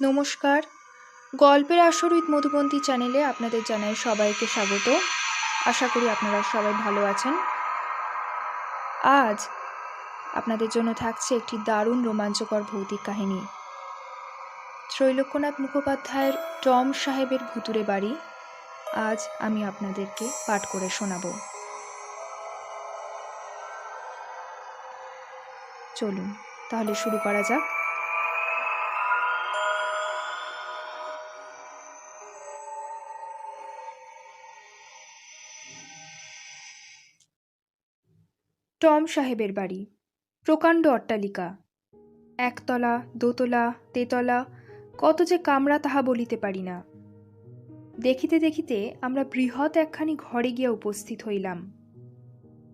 নমস্কার। গল্পের আসর উইথ মধুবন্তী চ্যানেলে আপনাদের জানাই সবাইকে স্বাগত। আশা করি আপনারা সবাই ভালো আছেন। আজ আপনাদের জন্য থাকছে একটি দারুণ রোমাঞ্চকর ভৌতিক কাহিনী। ত্রৈলোক্যনাথ মুখোপাধ্যায়ের টম সাহেবের ভুতুরে বাড়ি আজ আমি আপনাদেরকে পাঠ করে শোনাব। চলুন, তাহলে শুরু করা যাক। টম সাহেবের বাড়ি। প্রকাণ্ড অট্টালিকা। একতলা, দোতলা, তেতলা, কত যে কামরা তাহা বলিতে পারি না। দেখিতে দেখিতে আমরা বৃহৎ একখানি ঘরে গিয়া উপস্থিত হইলাম।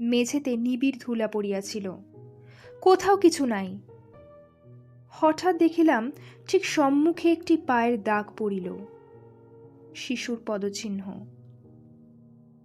মেঝেতে নিবিড় ধুলা পড়িয়াছিল। কোথাও কিছু নাই। হঠাৎ দেখিলাম ঠিক সম্মুখে একটি পায়ের দাগ পড়িল। শিশুর পদচিহ্ন।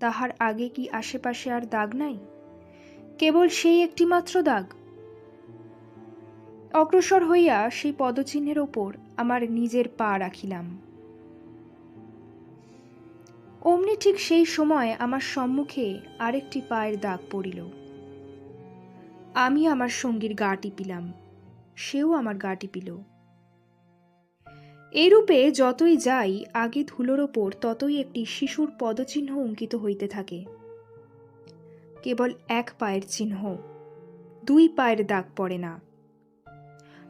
তাহার আগে কি আশেপাশে আর দাগ নাই? কেবল সেই একটি মাত্র দাগ। অগ্রসর হইয়া সেই পদচিহ্নের ওপর আমার নিজের পা রাখিলাম। অমনি ঠিক সেই সময় আমার সম্মুখে আরেকটি পায়ের দাগ পড়িল। আমি আমার সঙ্গীর গা টিপিলাম। সেও আমার গা টিপিল। এইরূপে যতই যাই, আগে ধুলোর ওপর ততই একটি শিশুর পদচিহ্ন অঙ্কিত হইতে থাকে। কেবল এক পায়ের চিহ্ন, দুই পায়ের দাগ পড়ে না।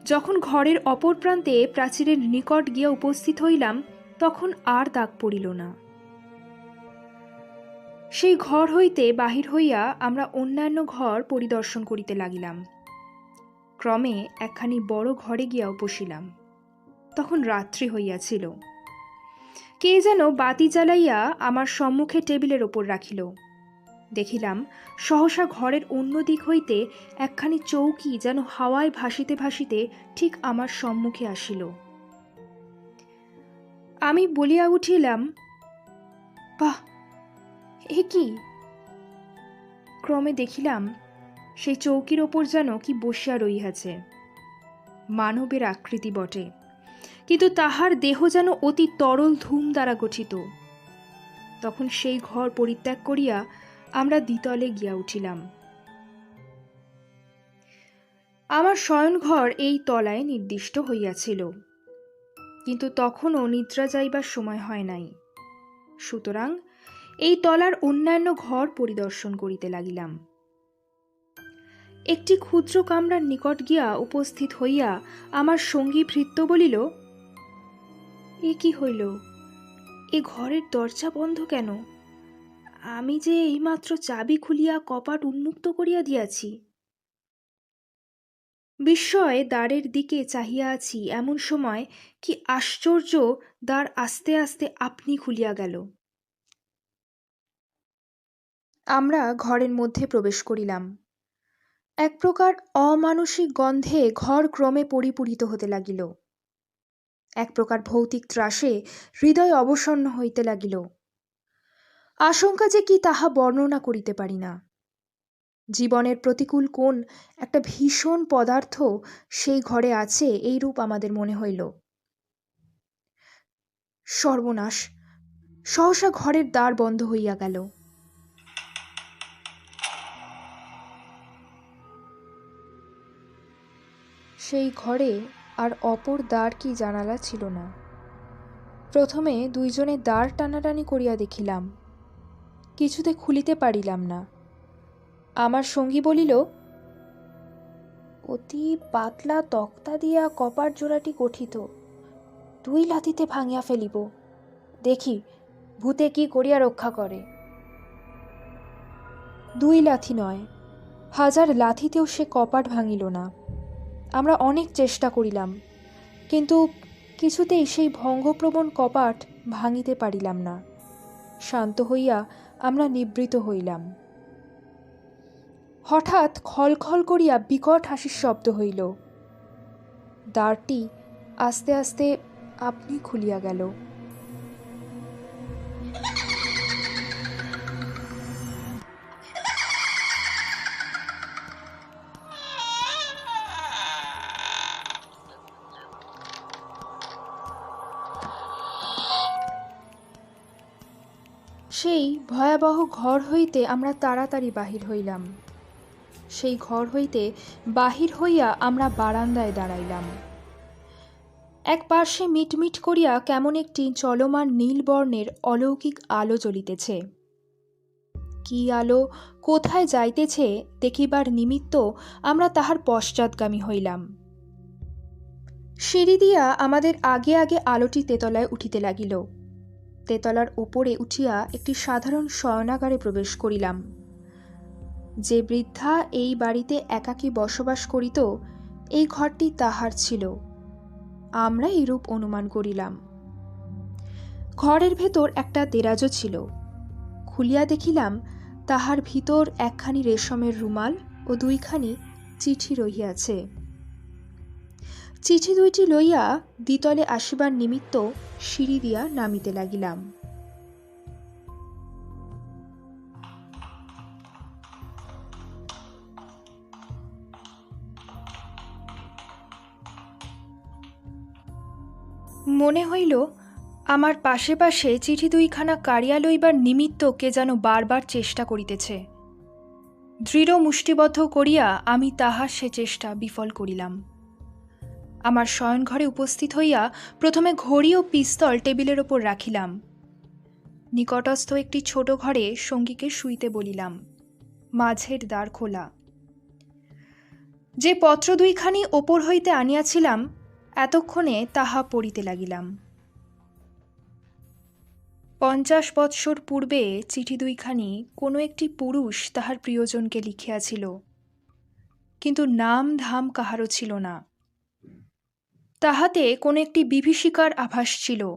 যখন ঘরের অপর প্রান্তে প্রাচীরের নিকট গিয়া উপস্থিত হইলাম, তখন আর দাগ পড়িল না। সেই ঘর হইতে বাহির হইয়া আমরা অন্যান্য ঘর পরিদর্শন করিতে লাগিলাম। ক্রমে একখানি বড় ঘরে গিয়া বসিলাম তখন রাত্রি হইয়াছিল। কে যেন বাতি জ্বালাইয়া আমার সম্মুখে টেবিলের ওপর রাখিল। দেখিলাম সহসা ঘরের অন্য দিক হইতে একখানি চৌকি যেন হাওয়ায় ভাসিতে ভাসিতে ঠিক আমার সম্মুখে আসিল। আমি বলিয়া উঠিলাম, বাহ, এ কি? ক্রমে দেখিলাম সেই চৌকির ওপর যেন কি বসিয়া রহিয়াছে। মানবের আকৃতি বটে, কিন্তু তাহার দেহ যেন অতি তরল ধূম দ্বারা গঠিত। তখন সেই ঘর পরিত্যাগ করিয়া আমরা দ্বিতলে গিয়া উঠিলাম। আমার শয়নঘর এই তলায় নির্দিষ্ট হইয়াছিল। কিন্তু তখনও নিদ্রা যাইবার সময় হয় নাই। সুতরাং এই তলার অন্যান্য ঘর পরিদর্শন করিতে লাগিলাম। একটি ক্ষুদ্র কামরার নিকট গিয়া উপস্থিত হইয়া আমার সঙ্গী ভৃত্য বলিল, এ কি হইল? এ ঘরের দরজা বন্ধ কেন? আমি যে এইমাত্র চাবি খুলিয়া কপাট উন্মুক্ত করিয়া দিয়াছি। বিস্ময়ে দ্বারের দিকে চাহিয়া আছি এমন সময় কি আশ্চর্য দ্বার আস্তে আস্তে আপনি খুলিয়া গেল। আমরা ঘরের মধ্যে প্রবেশ করিলাম। এক প্রকার অমানসিক গন্ধে ঘর ক্রমে পরিপূরিত হতে লাগিল। এক প্রকার ভৌতিক ত্রাসে হৃদয় অবসন্ন হইতে লাগিল। আশঙ্কা যে কি তাহা বর্ণনা করিতে পারি না। জীবনের প্রতিকূল কোন একটা ভীষণ পদার্থ সেই ঘরে আছে এই রূপ আমাদের মনে হইল। সর্বনাশ, সহসা ঘরের দ্বার বন্ধ হইয়া গেল। সেই ঘরে আর অপর দ্বার কি জানালা ছিল না। প্রথমে দুইজনে দ্বার টানাটানি করিয়া দেখিলাম। কিছুতে খুলিতে পারিলাম না। আমার সঙ্গী বলিল, অতি পাতলা তক্তা দিয়া কপার জোড়াটি গঠিত, দুই লাথিতে ভাঙিয়া ফেলিব। দেখি, ভূতে কি করিয়া রক্ষা করে? দুই লাথি নয়, হাজার লাথিতেও সে কপাট ভাঙিল না। আমরা অনেক চেষ্টা করিলাম, কিন্তু কিছুতেই সেই ভঙ্গপ্রবণ কপাট ভাঙিতে পারিলাম না। শান্ত হইয়া আমরা নিবৃত হইলাম। হঠাৎ খলখল করিয়া বিকট হাসির শব্দ হইল। দ্বারটি আস্তে আস্তে আপনি খুলিয়া গেল। সেই ভয়াবহ ঘর হইতে আমরা তাড়াতাড়ি বাহির হইলাম। সেই ঘর হইতে বাহির হইয়া আমরা বারান্দায় দাঁড়াইলাম। এক পার্শ্বে মিটমিট করিয়া কেমন একটি চলমান নীল বর্ণের অলৌকিক আলো জ্বলিতেছে। কি আলো, কোথায় যাইতেছে দেখিবার নিমিত্ত আমরা তাহার পশ্চাৎগামী হইলাম। সিঁড়ি দিয়া আমাদের আগে আগে আলোটি তেতলায় উঠিতে লাগিল। তেতলার উপরে উঠিয়া একটি সাধারণ শয়নাগারে প্রবেশ করিলাম। যে বৃদ্ধা এই বাড়িতে একাকী বসবাস করিত, এই ঘরটি তাহার ছিল। আমরা এরূপ অনুমান করিলাম। ঘরের ভেতর একটা দেরাজও ছিল। খুলিয়া দেখিলাম, তাহার ভিতর একখানি রেশমের রুমাল ও দুইখানি চিঠি রহিয়াছে। চিঠি দুইটি লইয়া দ্বিতলে আসিবার নিমিত্ত সিঁড়ি দিয়া নামিতে লাগিলাম। মনে হইল, আমার পাশে পাশে চিঠি দুইখানা কাড়িয়া লইবার নিমিত্ত কে যেন বারবার চেষ্টা করিতেছে। দৃঢ় মুষ্টিবদ্ধ করিয়া আমি তাহার সে চেষ্টা বিফল করিলাম। আমার শয়নঘরে উপস্থিত হইয়া প্রথমে ঘড়ি ও পিস্তল টেবিলের ওপর রাখিলাম। নিকটস্থ একটি ছোট ঘরে সঙ্গীকে শুইতে বলিলাম, মাঝের দ্বার খোলা। যে পত্র দুইখানি ওপর হইতে আনিয়াছিলাম, এতক্ষণে তাহা পড়িতে লাগিলাম। পঞ্চাশ বৎসর পূর্বে চিঠি দুইখানি কোনো একটি পুরুষ তাহার প্রিয়জনকে লিখিয়াছিল, কিন্তু নাম ধাম কাহারও ছিল না। তাহাতে কোনো একটি বিভীষিকার আভাস ছিল।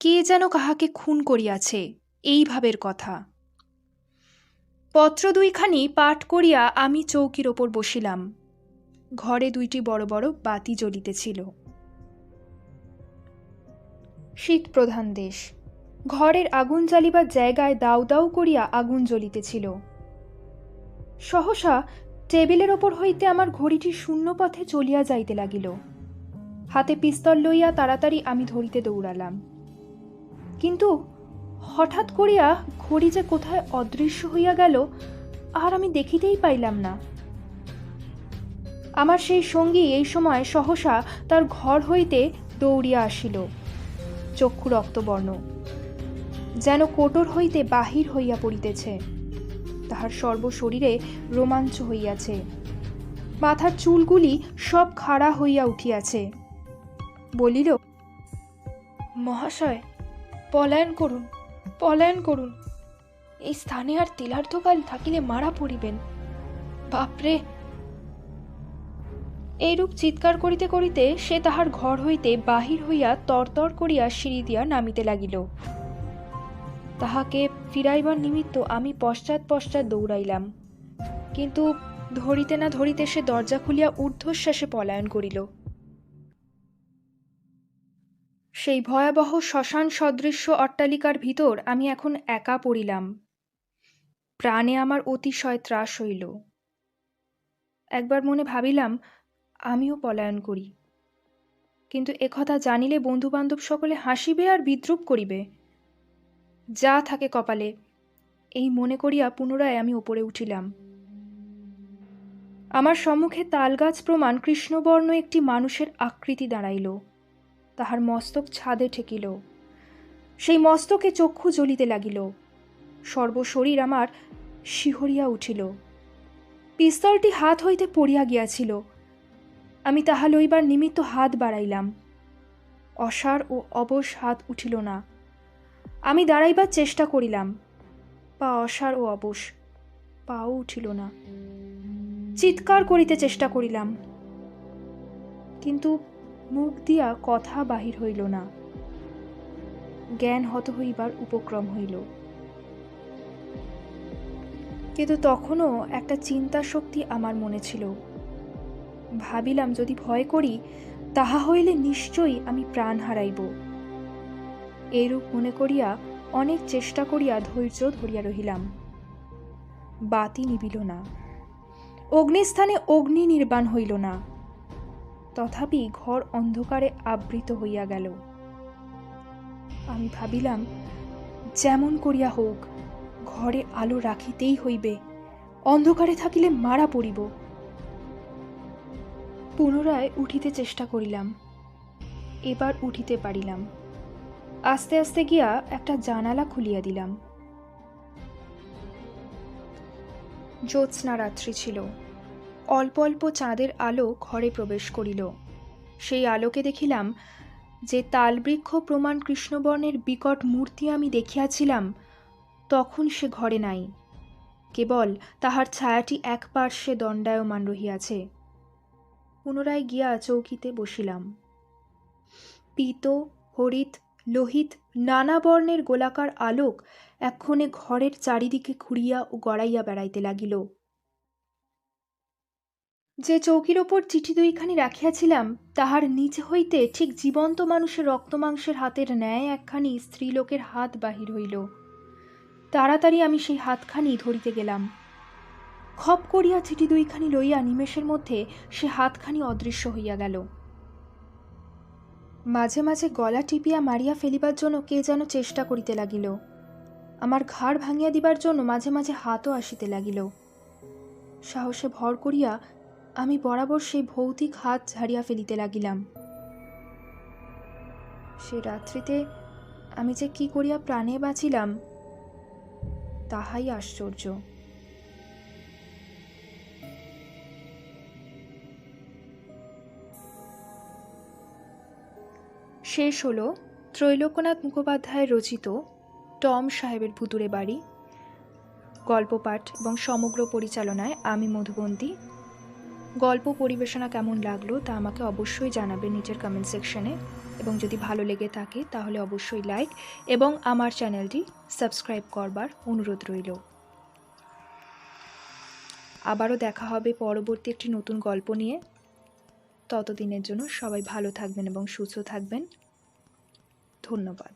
কে যেন কাহাকে খুন করিয়াছে, এই ভাবের কথা। পত্র দুইখানি পাঠ করিয়া আমি চৌকির ওপর বসিলাম। ঘরে দুইটি বড় বড় বাতি জ্বলিতেছিল। শীত প্রধান দেশ, ঘরের আগুন জ্বালিবার জায়গায় দাউ দাউ করিয়া আগুন জ্বলিতেছিল। সহসা টেবিলের ওপর হইতে আমার ঘড়িটি শূন্য পথে চলিয়া যাইতে লাগিল। হাতে পিস্তল লইয়া তাড়াতাড়ি আমি ধরিতে দৌড়ালাম। কিন্তু হঠাৎ করিয়া ঘড়ি যে কোথায় অদৃশ্য হইয়া গেল, আর আমি দেখিতেই পাইলাম না। আমার সেই সঙ্গী এই সময় সহসা তার ঘর হইতে দৌড়িয়া আসিল, চক্ষু রক্তবর্ণ, যেন কোটর হইতে বাহির হইয়া পড়িতেছে। তাহার সর্বশরীরে রোমাঞ্চ হইয়াছে। মাথার চুলগুলি সব খাড়া হইয়া উঠিয়াছে। বলিল, মহাশয়, পলায়ন করুন পলায়ন করুন। এই স্থানে আর তিলার্ধকাল থাকিলে মারা পড়িবেন। বাপরে! এইরূপ চিৎকার করিতে করিতে সে তাহার ঘর হইতে বাহির হইয়া তরতর করিয়া সিঁড়ি দিয়া নামিতে লাগিল। তাহাকে ফিরাইবার নিমিত্ত আমি পশ্চাৎ পশ্চাৎ দৌড়াইলাম। কিন্তু ধরিতে না ধরিতে সে দরজা খুলিয়া ঊর্ধ্বশ্বাসে পলায়ন করিল। সেই ভয়াবহ শ্মশান সদৃশ্য অট্টালিকার ভিতর আমি এখন একা পড়িলাম। প্রাণে আমার অতিশয় ত্রাস হইল। একবার মনে ভাবিলাম, আমিও পলায়ন করি। কিন্তু একথা জানিলে বন্ধুবান্ধব সকলে হাসিবে আর বিদ্রুপ করিবে। যা থাকে কপালে। এই মনে করিয়া পুনরায় আমি ওপরে উঠিলাম। আমার সম্মুখে তালগাছ প্রমাণ কৃষ্ণবর্ণ একটি মানুষের আকৃতি দাঁড়াইল। তাহার মস্তক ছাদে ঠেকিল। সেই মস্তকে চক্ষু জ্বলিতে লাগিল। সর্বশরীর আমার শিহরিয়া উঠিল। পিস্তলটি হাত হইতে পড়িয়া গিয়াছিল। আমি তাহা লইবার নিমিত্ত হাত বাড়াইলাম। অসার ও অবশ হাত উঠিল না। আমি দাঁড়াইবার চেষ্টা করিলাম। পা অসার ও অবশ, পাও উঠিল না। চিৎকার করিতে চেষ্টা করিলাম, কিন্তু মুখ দিয়া কথা বাহির হইল না। জ্ঞান হত হইবার উপক্রম হইল। কিন্তু তখনও একটা চিন্তা শক্তি আমার মনে ছিল। ভাবিলাম, যদি ভয় করি, তাহা হইলে নিশ্চয়ই আমি প্রাণ হারাইব। এইরূপ মনে করিয়া অনেক চেষ্টা করিয়া ধৈর্য ধরিয়া রহিলাম। বাতি নিবিল না। অগ্নিস্থানে অগ্নি নির্বাণ হইল না। তথাপি ঘর অন্ধকারে আবৃত হইয়া গেল। আমি ভাবিলাম, যেমন করিয়া হোক, ঘরে আলো রাখিতেই হইবে। অন্ধকারে থাকিলে মারা পড়িব। পুনরায় উঠিতে চেষ্টা করিলাম। এবার উঠিতে পারিলাম। আস্তে আস্তে গিয়া একটা জানালা খুলিয়া দিলাম। জ্যোৎস্না রাত্রি ছিল। অল্প অল্প চাঁদের আলো ঘরে প্রবেশ করিল। সেই আলোকে দেখিলাম যে তালবৃক্ষ প্রমাণ কৃষ্ণবর্ণের বিকট মূর্তি আমি দেখিয়াছিলাম, তখন সে ঘরে নাই। কেবল তাহার ছায়াটি এক পার্শ্বে দণ্ডায়মান রহিয়াছে। পুনরায় গিয়া চৌকিতে বসিলাম। পীত, হরিত লোহিত নানা বর্ণের গোলাকার আলোক এক্ষণে ঘরের চারিদিকে ঘুরিয়া ও গড়াইয়া বেড়াইতে লাগিল। যে চৌকির ওপর চিঠি দুইখানি রাখিয়াছিলাম, তাহার নিচে হইতে ঠিক জীবন্ত মানুষের রক্তমাংসের হাতের ন্যায় একখানি স্ত্রীলোকের হাত বাহির হইল। তাড়াতাড়ি আমি সেই হাতখানি ধরিতে গেলাম। খপ করিয়া চিঠি দুইখানি লইয়া নিমেষের মধ্যে সে হাতখানি অদৃশ্য হইয়া গেল। মাঝে মাঝে গলা টিপিয়া মারিয়া ফেলিবার জন্য কে যেন চেষ্টা করিতে লাগিল। আমার ঘাড় ভাঙিয়া দিবার জন্য মাঝে মাঝে হাতও আসিতে লাগিল। সাহসে ভর করিয়া আমি বরাবর সেই ভৌতিক হাত ঝাড়িয়া ফেলিতে লাগিলাম। সে রাত্রিতে আমি যে কি করিয়া প্রাণে বাঁচিলাম, তাহাই আশ্চর্য। শেষ হলো ত্রৈলোকনাথ মুখোপাধ্যায় রচিত টম সাহেবের ভুতুরে বাড়ি। গল্প পাঠ এবং সমগ্র পরিচালনায় আমি মধুবন্তী। গল্প পরিবেশনা কেমন লাগল তা আমাকে অবশ্যই জানাবে নিচের কমেন্ট সেকশনে এবং যদি ভালো লেগে থাকে তাহলে অবশ্যই লাইক এবং আমার চ্যানেলটি সাবস্ক্রাইব করবার অনুরোধ রইল। আবারও দেখা হবে পরবর্তী একটি নতুন গল্প নিয়ে। ততদিনের জন্য সবাই ভালো থাকবেন এবং সুস্থ থাকবেন। ধন্যবাদ।